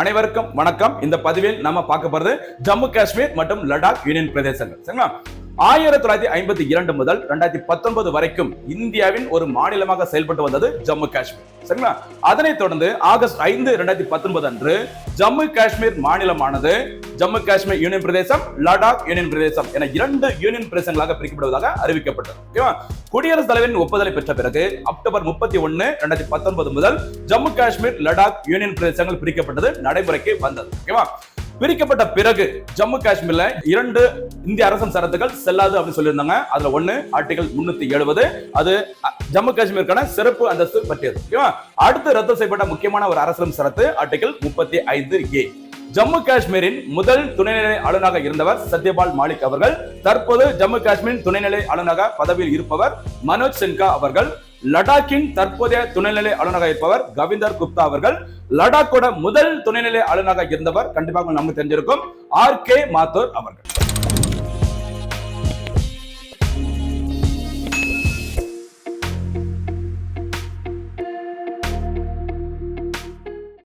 அனைவருக்கும் வணக்கம். இந்த பதிவில் நம்ம பார்க்க போறது ஜம்மு காஷ்மீர் மற்றும் லடாக் யூனியன் பிரதேசங்கள். சரிங்களா? ஆயிரத்தி தொள்ளாயிரத்தி ஐம்பத்தி இரண்டு முதல் ரெண்டாயிரத்தி பத்தொன்பது வரைக்கும் இந்தியாவின் ஒரு மாநிலமாக செயல்பட்டு வந்தது ஜம்மு காஷ்மீர். சரிங்களா? அதனைத் தொடர்ந்து ஆகஸ்ட் ஐந்து ரெண்டாயிரத்தி பத்தொன்பது அன்று ஜம்மு காஷ்மீர் மாநிலமானது ஜம்மு காஷ்மீர் யூனியன் பிரதேசம் லடாக் யூனியன் பிரதேசம் என இரண்டு யூனியன் பிரதேசங்களாக பிரிக்கப்படுவதாக அறிவிக்கப்பட்டது. ஓகேவா குடியரசுத் தலைவரின் ஒப்புதலை பெற்ற பிறகு அக்டோபர் முப்பத்தி ஒன்னு ரெண்டாயிரத்தி பத்தொன்பது முதல் ஜம்மு காஷ்மீர் லடாக் யூனியன் பிரதேசங்கள் பிரிக்கப்பட்டது நடைமுறைக்கு வந்தது. ஓகேவா பிரிக்கப்பட்ட பிறகு ஜம்மு காஷ்மீர்ல இரண்டு இந்திய அரசன் சரத்துகள் செல்லாது அப்படின்னு சொல்லியிருந்தாங்க. அதுல ஒண்ணு ஆர்டிகல் முன்னூத்தி எழுபது அது ஜம்மு காஷ்மீருக்கான சிறப்பு அந்தஸ்து பற்றியது. ஓகேவா அடுத்து ரத்து செய்யப்பட்ட முக்கியமான ஒரு அரசியலும் சரத்து ஆர்டிகல் முப்பத்தி ஐந்து ஏ. ஜம்மு காஷ்மீரின் முதல் துணைநிலை ஆளுநராக இருந்தவர் சத்யபால் மாலிக் அவர்கள் தற்போது ஜம்மு காஷ்மீர் துணைநிலை ஆளுநராக பதவியில் இருப்பவர் மனோஜ் சின்ஹா அவர்கள் லடாக்கின் தற்போதைய துணைநிலை ஆளுநராக இருப்பவர் கவிந்தர் குப்தா அவர்கள் லடாக்கோட முதல் துணைநிலை ஆளுநராக இருந்தவர் கண்டிப்பாக நமக்கு தெரிஞ்சிருக்கும் ஆர் கே மாத்தூர் அவர்கள்.